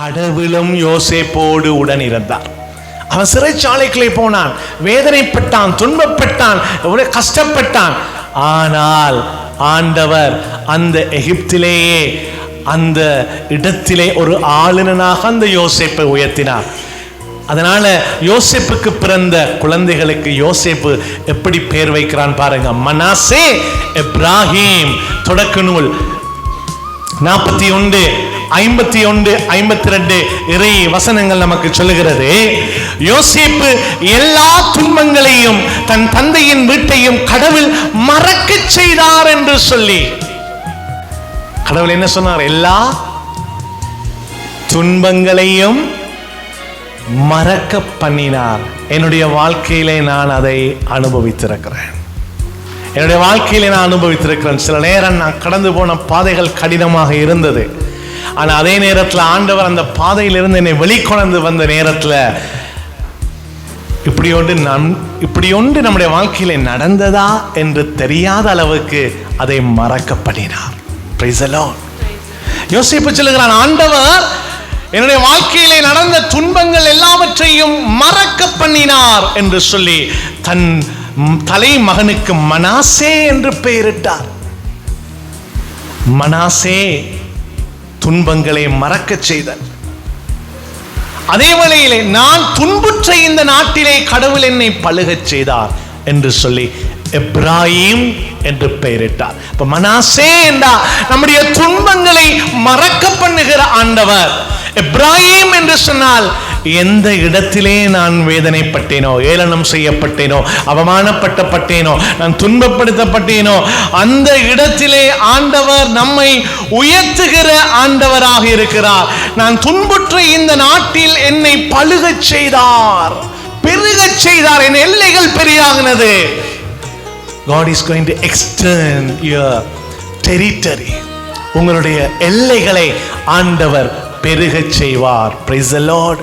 கடவுளும் யோசேப்போடு உடன் இருந்தார் அவன் சிறைச்சாலைக்குள்ளே போனான். வேதனைப்பட்டான் துன்பப்பட்டான் கஷ்டப்பட்டான். ஆனால் ஆண்டவர் அந்த எகிப்திலேயே அந்த இடத்திலே ஒரு ஆளுநனாக அந்த யோசேப்பை உயர்த்தினார். அதனால யோசேப்புக்கு பிறந்த குழந்தைகளுக்கு யோசேப்பு எப்படி பேர் வைக்கிறான் பாருங்க. மனாசே எப்ராஹிம் தொடக்க நூல் நாற்பத்தி ஒன்று. ஐம்பத்தி ஒன்று ஐம்பத்தி ரெண்டு இறை வசனங்கள் நமக்கு சொல்லுகிறது. யோசிப்பு எல்லா துன்பங்களையும் தன் தந்தையின் வீட்டையும் கடவுள் மறக்க செய்தார் என்று சொல்லி. கடவுள் என்ன சொன்னார்? எல்லா துன்பங்களையும் மறக்க பண்ணினார். என்னுடைய வாழ்க்கையிலே நான் அதை அனுபவித்திருக்கிறேன். என்னுடைய வாழ்க்கையிலே நான் அனுபவித்திருக்கிறேன். சில நேரம் நான் கடந்து போன பாதைகள் கடினமாக இருந்தது. ஆனால் அதே நேரத்தில் ஆண்டவர் அந்த பாதையிலிருந்து என்னை வெளிக்கொணர்ந்து வந்த நேரத்தில் இப்படி ஒன்று நம் இப்படி ஒன்று நம்முடைய வாழ்க்கையில் நடந்ததா என்று தெரியாத அளவுக்கு அதை மறக்க பண்ணினார் யோசிப்பு சொல்லுகிறான் ஆண்டவர் என்னுடைய வாழ்க்கையிலே நடந்த துன்பங்கள் எல்லாவற்றையும் மறக்க பண்ணினார் என்று சொல்லி தன் தலை மகனுக்கு மனாசே என்று பெயரிட்டார். மனாசே. துன்பங்களை மறக்கச் செய்தன் அதே வேளையிலே நான் துன்புற்ற இந்த நாட்டிலே கடவுள் என்னை பழுகச் செய்தார் என்று சொல்லி எப்ராஹிம் என்று பெயரிட்டார். இப்ப மனாசே என்றா நம்முடைய துன்பங்களை மறக்க பண்ணுகிற ஆண்டவர் எப்ராஹிம் என்று சொன்னால் எந்த இடத்திலே நான் வேதனைப்பட்டேனோ ஏளனம் செய்யப்பட்டேனோ அவமானப்பட்டப்பட்டேனோ நான் துன்பப்படுத்தப்பட்டேனோ அந்த இடத்திலே ஆண்டவர் நம்மை உயர்த்துகிற ஆண்டவராக இருக்கிறார். நான் துன்புற்ற இந்த நாட்டில் என்னை பழுகச் செய்தார். பெருகச் செய்தார். என் எல்லைகள் பெரியாகினது God is going to extend your territory. உங்களுடைய எல்லைகளை ஆண்டவர் பெருகச் செய்வார். Praise the lord.